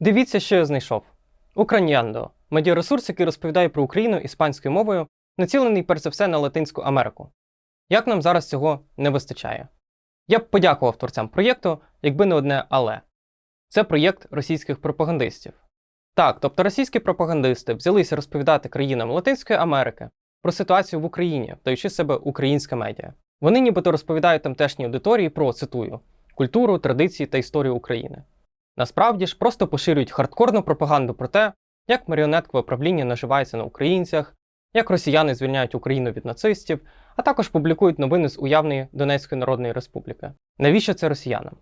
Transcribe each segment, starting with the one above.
Дивіться, що я знайшов. Украніандо медіаресурс, який розповідає про Україну іспанською мовою, націлений перш за все на Латинську Америку. Як нам зараз цього не вистачає? Я б подякував творцям проєкту, якби не одне але. Це проєкт російських пропагандистів. Так, тобто російські пропагандисти взялися розповідати країнам Латинської Америки про ситуацію в Україні, вдаючи себе українська медіа. Вони нібито розповідають тамтешній аудиторії про цитую культуру, традиції та історію України. Насправді ж просто поширюють хардкорну пропаганду про те, як маріонеткове правління наживається на українцях, як росіяни звільняють Україну від нацистів, а також публікують новини з уявної Донецької Народної Республіки. Навіщо це росіянам?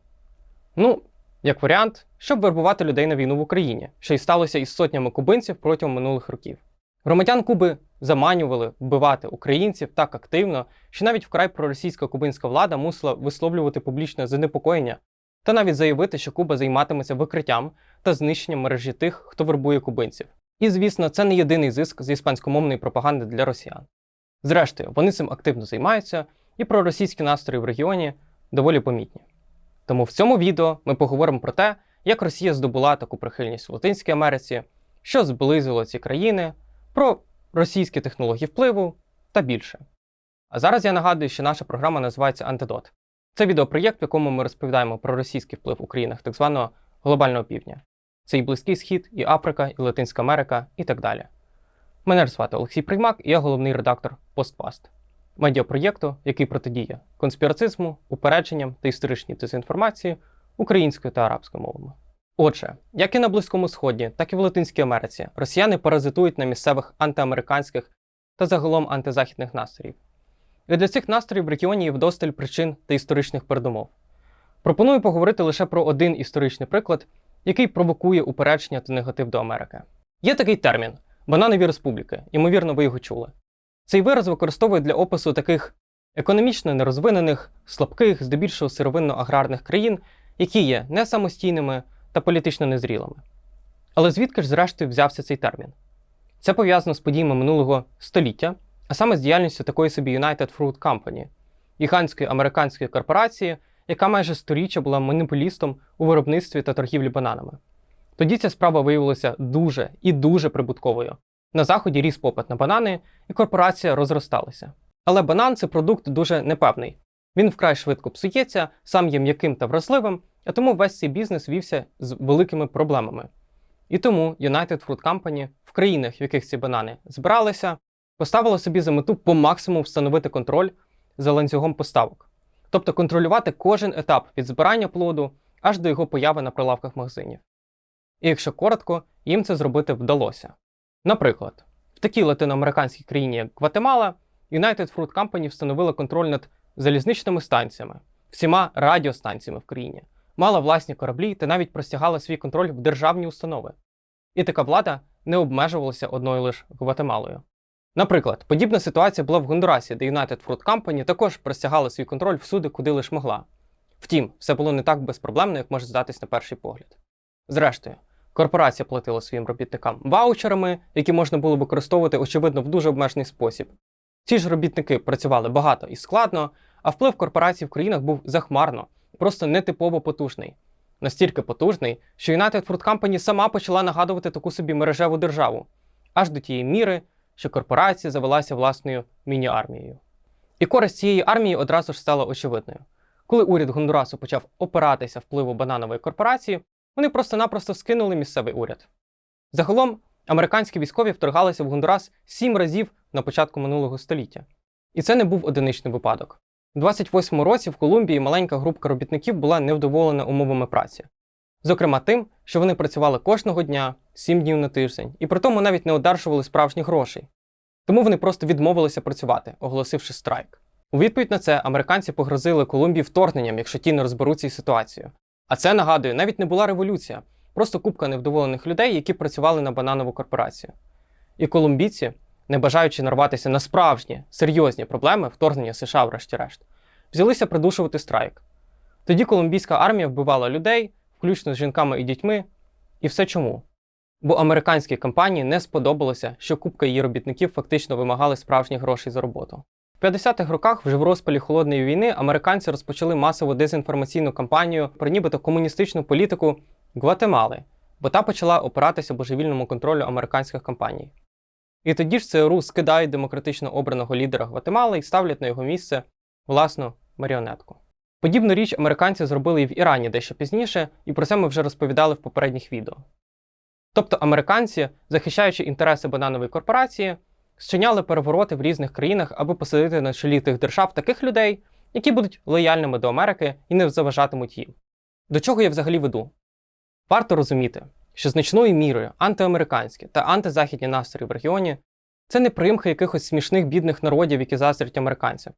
Ну, як варіант, щоб вербувати людей на війну в Україні, що й сталося із сотнями кубинців протягом минулих років. Громадян Куби заманювали вбивати українців так активно, що навіть вкрай проросійська кубинська влада мусила висловлювати публічне занепокоєння та навіть заявити, що Куба займатиметься викриттям та знищенням мережі тих, хто вербує кубинців. І, звісно, це не єдиний зиск з іспанськомовної пропаганди для росіян. Зрештою, вони цим активно займаються, і проросійські настрої в регіоні доволі помітні. Тому в цьому відео ми поговоримо про те, як Росія здобула таку прихильність в Латинській Америці, що зблизило ці країни, про російські технології впливу та більше. А зараз я нагадую, що наша програма називається Антидот. Це відеопроєкт, в якому ми розповідаємо про російський вплив у країнах так званого глобального півдня. Це і Близький Схід, і Африка, і Латинська Америка, і так далі. Мене звати Олексій Приймак, і я головний редактор Постпаст, медіапроєкту, який протидіє конспірацизму, упередженням та історичній дезінформації українською та арабською мовами. Отже, як і на Близькому Сході, так і в Латинській Америці росіяни паразитують на місцевих антиамериканських та загалом антизахідних настроїв. І для цих настроїв в регіоні є вдосталь причин та історичних передумов. Пропоную поговорити лише про один історичний приклад, який провокує упередження та негатив до Америки. Є такий термін бананові республіки, ймовірно, ви його чули. Цей вираз використовують для опису таких економічно нерозвинених, слабких, здебільшого сировинно-аграрних країн, які є не самостійними та політично незрілими. Але звідки ж, зрештою, взявся цей термін? Це пов'язано з подіями минулого століття, а саме з діяльністю такої собі United Fruit Company, гігантської американської корпорації, яка майже сторіччя була монополістом у виробництві та торгівлі бананами. Тоді ця справа виявилася дуже і дуже прибутковою. На заході ріс попит на банани, і корпорація розросталася. Але банан це продукт дуже непевний. Він вкрай швидко псується, сам є м'яким та вразливим, а тому весь цей бізнес вівся з великими проблемами. І тому United Fruit Company в країнах, в яких ці банани збиралися, поставила собі за мету по максимуму встановити контроль за ланцюгом поставок, тобто контролювати кожен етап від збирання плоду аж до його появи на прилавках магазинів. І якщо коротко, їм це зробити вдалося. Наприклад, в такій латиноамериканській країні, як Гватемала, United Fruit Company встановила контроль над залізничними станціями, всіма радіостанціями в країні, мала власні кораблі та навіть простягала свій контроль в державні установи. І така влада не обмежувалася одною лише Гватемалою. Наприклад, подібна ситуація була в Гондурасі, де United Fruit Company також простягала свій контроль всюди, куди лише могла. Втім, все було не так безпроблемно, як може здатись на перший погляд. Зрештою, корпорація платила своїм робітникам ваучерами, які можна було використовувати, очевидно, в дуже обмежений спосіб. Ці ж робітники працювали багато і складно, а вплив корпорацій в країнах був захмарно, просто нетипово потужний. Настільки потужний, що United Fruit Company сама почала нагадувати таку собі мережеву державу, аж до тієї міри, що корпорація завелася власною міні-армією. І користь цієї армії одразу ж стала очевидною. Коли уряд Гондурасу почав опиратися впливу бананової корпорації, вони просто-напросто скинули місцевий уряд. Загалом, американські військові вторгалися в Гондурас сім разів на початку минулого століття. І це не був одиничний випадок. У 28-му році в Колумбії маленька групка робітників була невдоволена умовами праці. Зокрема, тим, що вони працювали кожного дня, 7 днів на тиждень, і при тому навіть не одержували справжніх грошей. Тому вони просто відмовилися працювати, оголосивши страйк. У відповідь на це американці погрозили Колумбії вторгненням, якщо ті не розберуться із ситуацією. А це нагадую, навіть не була революція, просто купка невдоволених людей, які працювали на бананову корпорацію. І колумбійці, не бажаючи нарватися на справжні серйозні проблеми вторгнення США, врешті-решт, взялися придушувати страйк. Тоді колумбійська армія вбивала людей, включно з жінками і дітьми. І все чому? Бо американській компанії не сподобалося, що купка її робітників фактично вимагали справжніх грошей за роботу. В 50-х роках, вже в розпалі холодної війни, американці розпочали масову дезінформаційну кампанію про нібито комуністичну політику Гватемали, бо та почала опиратися божевільному контролю американських компаній. І тоді ж ЦРУ скидають демократично обраного лідера Гватемали і ставлять на його місце власну маріонетку. Подібну річ американці зробили і в Ірані дещо пізніше, і про це ми вже розповідали в попередніх відео. Тобто американці, захищаючи інтереси бананової корпорації, зчиняли перевороти в різних країнах, аби посадити на чолі тих держав таких людей, які будуть лояльними до Америки і не заважатимуть їм. До чого я взагалі веду? Варто розуміти, що значною мірою антиамериканські та антизахідні настрої в регіоні це не примхи якихось смішних бідних народів, які заздрять американцям.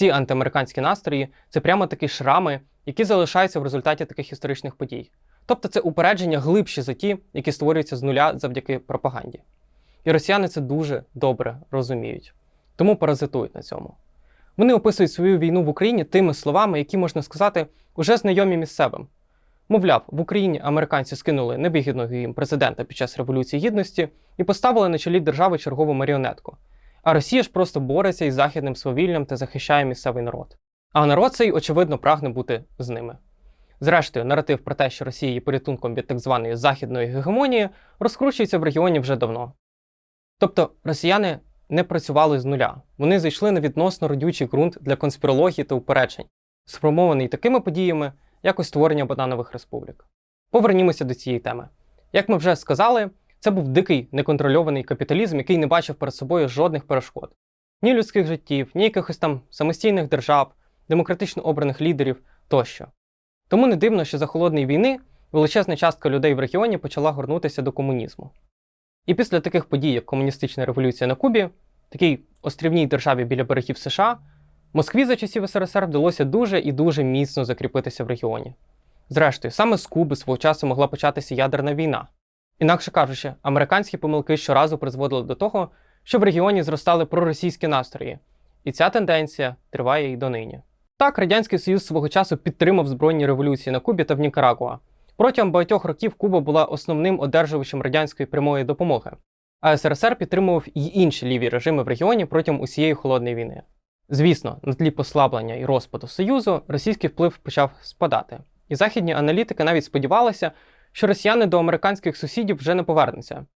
Ці антиамериканські настрої це прямо такі шрами, які залишаються в результаті таких історичних подій. Тобто це упередження глибші за ті, які створюються з нуля завдяки пропаганді. І росіяни це дуже добре розуміють, тому паразитують на цьому. Вони описують свою війну в Україні тими словами, які можна сказати, уже знайомі місцевим. Мовляв, в Україні американці скинули невигідного їм президента під час Революції Гідності і поставили на чолі держави чергову маріонетку. А Росія ж просто бореться із західним свавіллям та захищає місцевий народ. А народ цей, очевидно, прагне бути з ними. Зрештою, наратив про те, що Росія є порятунком від так званої західної гегемонії, розкручується в регіоні вже давно. Тобто росіяни не працювали з нуля, вони зайшли на відносно родючий ґрунт для конспірології та упереджень, сформований такими подіями, як ось створення бананових республік. Повернімося до цієї теми. Як ми вже сказали, це був дикий неконтрольований капіталізм, який не бачив перед собою жодних перешкод: ні людських життів, ні якихось там самостійних держав, демократично обраних лідерів тощо. Тому не дивно, що за холодної війни величезна частка людей в регіоні почала горнутися до комунізму. І після таких подій, як комуністична революція на Кубі, такій острівній державі біля берегів США, Москві за часів СРСР вдалося дуже і дуже міцно закріпитися в регіоні. Зрештою, саме з Куби свого часу могла початися ядерна війна. Інакше кажучи, американські помилки щоразу призводили до того, що в регіоні зростали проросійські настрої, і ця тенденція триває і донині. Так, Радянський Союз свого часу підтримав збройні революції на Кубі та в Нікарагуа. Протягом багатьох років Куба була основним одержувачем радянської прямої допомоги, а СРСР підтримував і інші ліві режими в регіоні протягом усієї холодної війни. Звісно, на тлі послаблення і розпаду Союзу російський вплив почав спадати, і західні аналітики навіть сподівалися, що росіяни до американських сусідів вже не повернуться.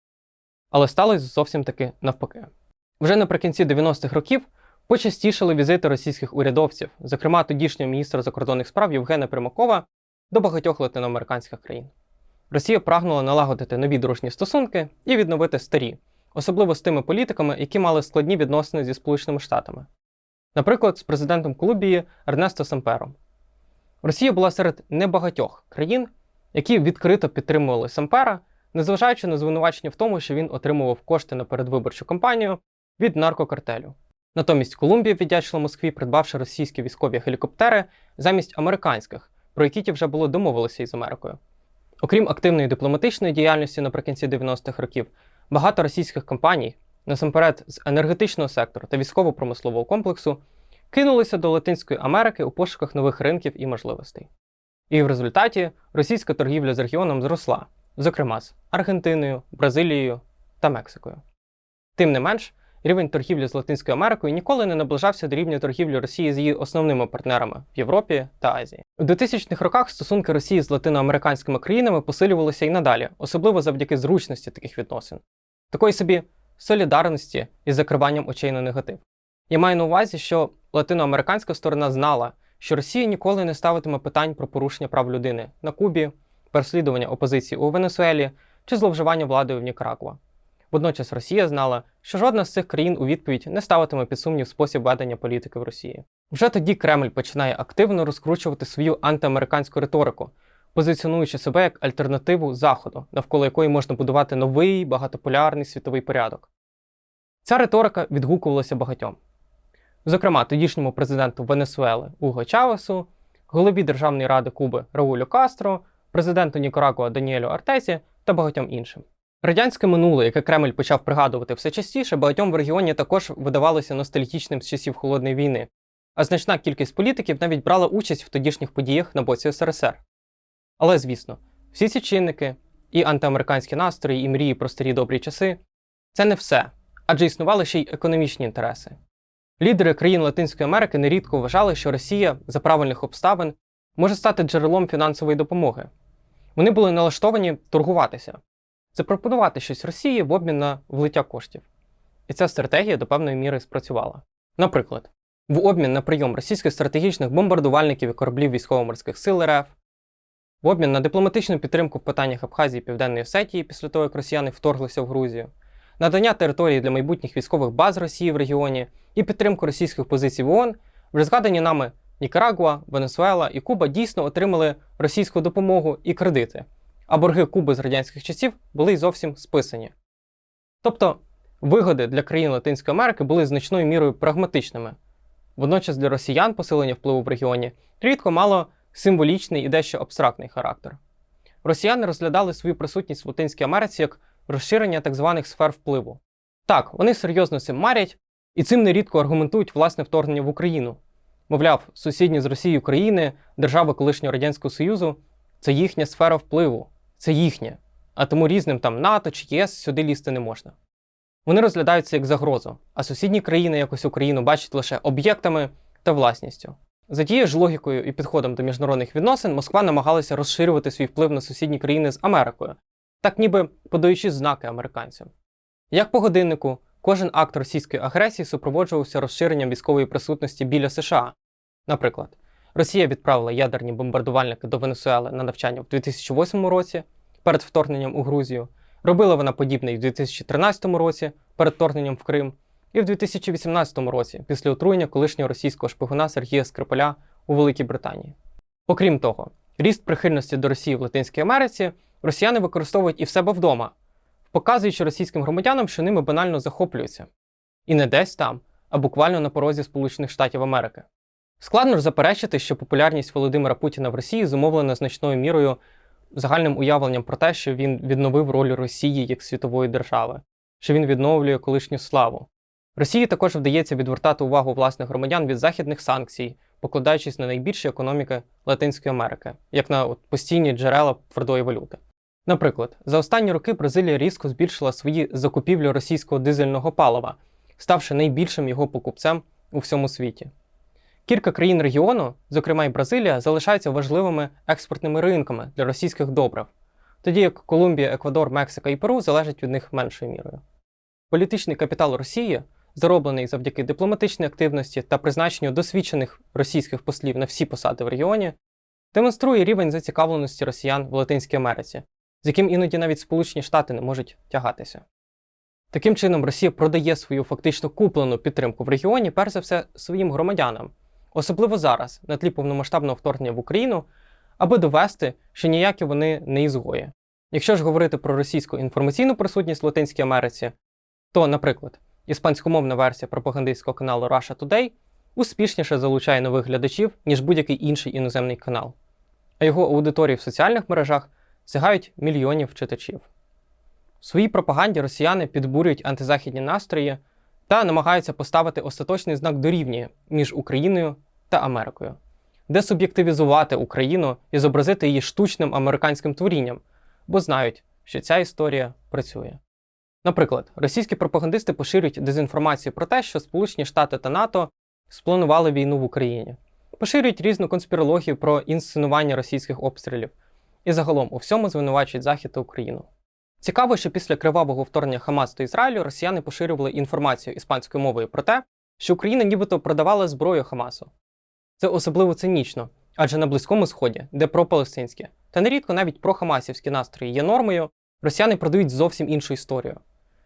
Але сталося зовсім таки навпаки. Вже наприкінці 90-х років почастішали візити російських урядовців, зокрема тодішнього міністра закордонних справ Євгена Примакова, до багатьох латиноамериканських країн. Росія прагнула налагодити нові дружні стосунки і відновити старі, особливо з тими політиками, які мали складні відносини зі Сполученими Штатами. Наприклад, з президентом Колумбії Ернесто Сампером. Росія була серед небагатьох країн, які відкрито підтримували Сампера, незважаючи на звинувачення в тому, що він отримував кошти на передвиборчу кампанію від наркокартелю. Натомість Колумбія віддячила Москві, придбавши російські військові гелікоптери замість американських, про які ті вже було домовилися із Америкою. Окрім активної дипломатичної діяльності наприкінці 90-х років, багато російських компаній, насамперед з енергетичного сектору та військово-промислового комплексу, кинулися до Латинської Америки у пошуках нових ринків і можливостей. І в результаті російська торгівля з регіоном зросла, зокрема з Аргентиною, Бразилією та Мексикою. Тим не менш, рівень торгівлі з Латинською Америкою ніколи не наближався до рівня торгівлі Росії з її основними партнерами в Європі та Азії. У 2000-х роках стосунки Росії з латиноамериканськими країнами посилювалися і надалі, особливо завдяки зручності таких відносин, такої собі солідарності із закриванням очей на негатив. Я маю на увазі, що латиноамериканська сторона знала, що Росія ніколи не ставитиме питань про порушення прав людини на Кубі, переслідування опозиції у Венесуелі чи зловживання владою в Нікарагуа. Водночас Росія знала, що жодна з цих країн у відповідь не ставитиме під сумнів спосіб ведення політики в Росії. Вже тоді Кремль починає активно розкручувати свою антиамериканську риторику, позиціонуючи себе як альтернативу Заходу, навколо якої можна будувати новий багатополярний світовий порядок. Ця риторика відгукувалася багатьом. Зокрема, тодішньому президенту Венесуели Уго Чавесу, голові Державної ради Куби Раулю Кастро, президенту Нікарагуа Даніелю Артезі та багатьом іншим. Радянське минуле, яке Кремль почав пригадувати все частіше, багатьом в регіоні також видавалося ностальгічним з часів холодної війни, а значна кількість політиків навіть брала участь в тодішніх подіях на боці СРСР. Але звісно, всі ці чинники, і антиамериканські настрої, і мрії про старі добрі часи це не все, адже існували ще й економічні інтереси. Лідери країн Латинської Америки нерідко вважали, що Росія за правильних обставин може стати джерелом фінансової допомоги. Вони були налаштовані торгуватися, запропонувати щось Росії в обмін на влиття коштів. І ця стратегія до певної міри спрацювала. Наприклад, в обмін на прийом російських стратегічних бомбардувальників і кораблів військово-морських сил РФ, в обмін на дипломатичну підтримку в питаннях Абхазії і Південної Осетії після того, як росіяни вторглися в Грузію, надання території для майбутніх військових баз Росії в регіоні і підтримку російських позицій в ООН, вже згадані нами Нікарагуа, Венесуела і Куба дійсно отримали російську допомогу і кредити, а борги Куби з радянських часів були й зовсім списані. Тобто вигоди для країн Латинської Америки були значною мірою прагматичними. Водночас для росіян посилення впливу в регіоні рідко мало символічний і дещо абстрактний характер. Росіяни розглядали свою присутність в Латинській Америці як розширення так званих сфер впливу. Так, вони серйозно цим марять і цим нерідко аргументують власне вторгнення в Україну. Мовляв, сусідні з Росією країни, держави колишнього Радянського Союзу це їхня сфера впливу, це їхнє, а тому різним там НАТО чи ЄС сюди лізти не можна. Вони розглядаються як загрозу, а сусідні країни якось Україну бачать лише об'єктами та власністю. За тією ж логікою і підходом до міжнародних відносин Москва намагалася розширювати свій вплив на сусідні країни з Америкою, так ніби подаючи знаки американцям. Як по годиннику, кожен акт російської агресії супроводжувався розширенням військової присутності біля США. Наприклад, Росія відправила ядерні бомбардувальники до Венесуели на навчання в 2008 році перед вторгненням у Грузію. Робила вона подібне і в 2013 році перед вторгненням в Крим, і в 2018 році після отруєння колишнього російського шпигуна Сергія Скрипаля у Великій Британії. Окрім того, ріст прихильності до Росії в Латинській Америці росіяни використовують і в себе вдома, показуючи російським громадянам, що ними банально захоплюються. І не десь там, а буквально на порозі Сполучених Штатів Америки. Складно ж заперечити, що популярність Володимира Путіна в Росії зумовлена значною мірою загальним уявленням про те, що він відновив роль Росії як світової держави, що він відновлює колишню славу. Росії також вдається відвертати увагу власних громадян від західних санкцій, покладаючись на найбільші економіки Латинської Америки, як на от, постійні джерела твердої валюти. Наприклад, за останні роки Бразилія різко збільшила свої закупівлі російського дизельного палива, ставши найбільшим його покупцем у всьому світі. Кілька країн регіону, зокрема й Бразилія, залишаються важливими експортними ринками для російських добрив, тоді як Колумбія, Еквадор, Мексика і Перу залежать від них меншою мірою. Політичний капітал Росії, зароблений завдяки дипломатичній активності та призначенню досвідчених російських послів на всі посади в регіоні, демонструє рівень зацікавленості росіян в Латинській Америці, з яким іноді навіть Сполучені Штати не можуть тягатися. Таким чином, Росія продає свою фактично куплену підтримку в регіоні, перш за все, своїм громадянам, особливо зараз, на тлі повномасштабного вторгнення в Україну, аби довести, що ніякі вони не ізгої. Якщо ж говорити про російську інформаційну присутність в Латинській Америці, то, наприклад, іспанськомовна версія пропагандистського каналу Russia Today успішніше залучає нових глядачів, ніж будь-який інший іноземний канал, а його аудиторії в соціальних мережах сягають мільйонів читачів. В своїй пропаганді росіяни підбурюють антизахідні настрої та намагаються поставити остаточний знак дорівнює між Україною та Америкою, десуб'єктивізувати Україну і зобразити її штучним американським творінням, бо знають, що ця історія працює. Наприклад, російські пропагандисти поширюють дезінформацію про те, що Сполучені Штати та НАТО спланували війну в Україні, поширюють різну конспірологію про інсценування російських обстрілів і загалом у всьому звинувачують Захід та Україну. Цікаво, що після кривавого вторгнення Хамас до Ізраїлю росіяни поширювали інформацію іспанською мовою про те, що Україна нібито продавала зброю Хамасу. Це особливо цинічно, адже на Близькому Сході, де пропалестинські, та нерідко навіть прохамасівські настрої є нормою, росіяни продають зовсім іншу історію.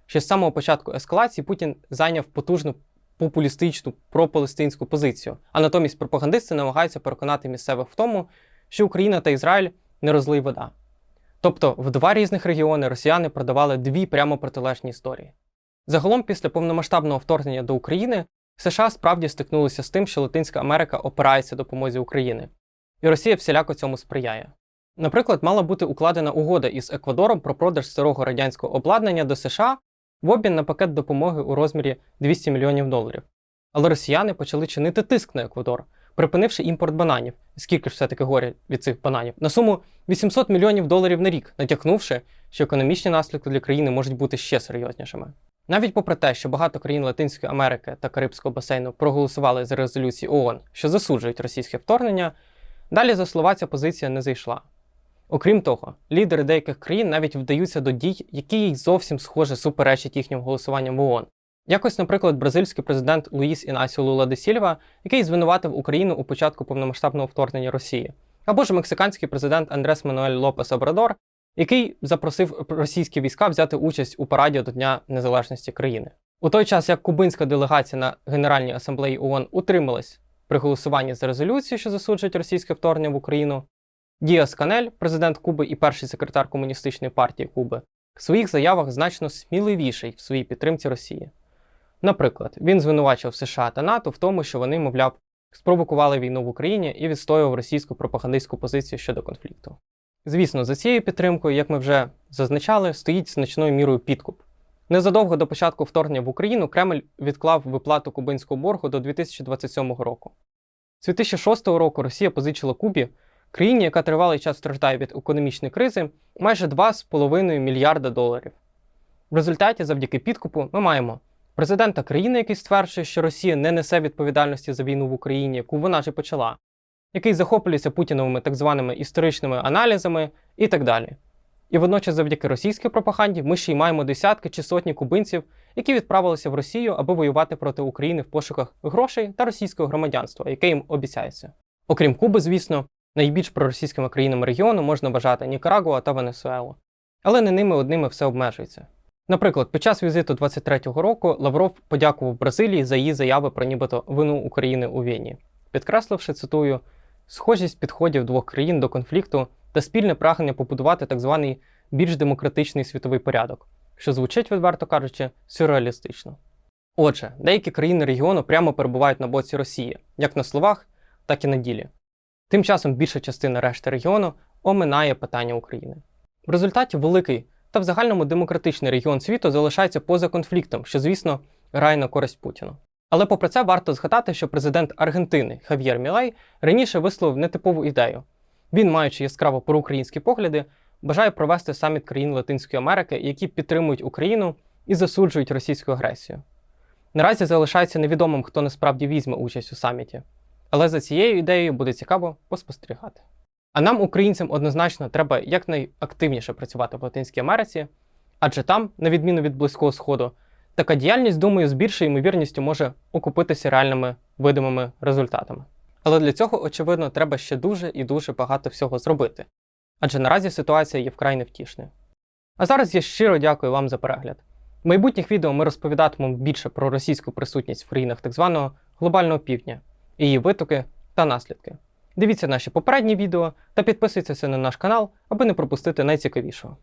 Ще з самого початку ескалації Путін зайняв потужну популістичну пропалестинську позицію, а натомість пропагандисти намагаються переконати місцевих в тому, що Україна та Ізраїль не розлий вода. Тобто в два різних регіони росіяни продавали дві прямо протилежні історії. Загалом, після повномасштабного вторгнення до України, США справді стикнулися з тим, що Латинська Америка опирається допомозі України, і Росія всіляко цьому сприяє. Наприклад, мала бути укладена угода із Еквадором про продаж старого радянського обладнання до США в обмін на пакет допомоги у розмірі 200 мільйонів доларів. Але росіяни почали чинити тиск на Еквадор, припинивши імпорт бананів, скільки ж все-таки горять від цих бананів, на суму 800 мільйонів доларів на рік, натякнувши, що економічні наслідки для країни можуть бути ще серйознішими. Навіть попри те, що багато країн Латинської Америки та Карибського басейну проголосували за резолюції ООН, що засуджують російське вторгнення, далі за слова ця позиція не зайшла. Окрім того, лідери деяких країн навіть вдаються до дій, які їй зовсім схоже суперечать їхнім голосуванням в ООН. Якось, наприклад, бразильський президент Луїс Інасіо Лула де Сільва, який звинуватив Україну у початку повномасштабного вторгнення Росії, або ж мексиканський президент Андрес Мануель Лопес Обрадор, який запросив російські війська взяти участь у параді до Дня Незалежності країни. У той час, як кубинська делегація на Генеральній асамблеї ООН утрималась при голосуванні за резолюцію, що засуджують російське вторгнення в Україну, Діас Канель, президент Куби і перший секретар Комуністичної партії Куби, в своїх заявах значно сміливіший в своїй підтримці Росії. Наприклад, він звинувачив США та НАТО в тому, що вони, мовляв, спровокували війну в Україні і відстоював російську пропагандистську позицію щодо конфлікту. Звісно, за цією підтримкою, як ми вже зазначали, стоїть значною мірою підкуп. Незадовго до початку вторгнення в Україну Кремль відклав виплату кубинського боргу до 2027 року. З 2006 року Росія позичила Кубі, країні, яка тривалий час страждає від економічної кризи, майже 2,5 мільярда доларів. В результаті, завдяки підкупу, ми маємо президента країни, який стверджує, що Росія не несе відповідальності за війну в Україні, яку вона ж почала, який захоплюється путіновими так званими історичними аналізами і так далі. І водночас, завдяки російській пропаганді, ми ще й маємо десятки чи сотні кубинців, які відправилися в Росію, аби воювати проти України в пошуках грошей та російського громадянства, яке їм обіцяється. Окрім Куби, звісно, найбільш проросійськими країнами регіону можна вважати Нікарагуа та Венесуелу. Але не ними одними все обмежується. Наприклад, під час візиту 23-го року Лавров подякував Бразилії за її заяви про нібито вину України у війні, підкресливши, цитую, схожість підходів двох країн до конфлікту та спільне прагнення побудувати так званий більш демократичний світовий порядок, що звучить, відверто кажучи, сюрреалістично. Отже, деякі країни регіону прямо перебувають на боці Росії, як на словах, так і на ділі. Тим часом більша частина решти регіону оминає питання України. В результаті великий та в загальному демократичний регіон світу залишається поза конфліктом, що, звісно, грає на користь Путіну. Але попри це варто згадати, що президент Аргентини Хав'єр Мілей раніше висловив нетипову ідею. Він, маючи яскраво проукраїнські погляди, бажає провести саміт країн Латинської Америки, які підтримують Україну і засуджують російську агресію. Наразі залишається невідомим, хто насправді візьме участь у саміті. Але за цією ідеєю буде цікаво поспостерігати. А нам, українцям, однозначно треба якнайактивніше працювати в Латинській Америці, адже там, на відміну від Близького Сходу, така діяльність, думаю, з більшою ймовірністю може окупитися реальними видимими результатами. Але для цього, очевидно, треба ще дуже і дуже багато всього зробити. Адже наразі ситуація є вкрай невтішною. А зараз я щиро дякую вам за перегляд. В майбутніх відео ми розповідатимемо більше про російську присутність в країнах так званого глобального півдня, її витоки та наслідки. Дивіться наші попередні відео та підписуйтеся на наш канал, аби не пропустити найцікавішого.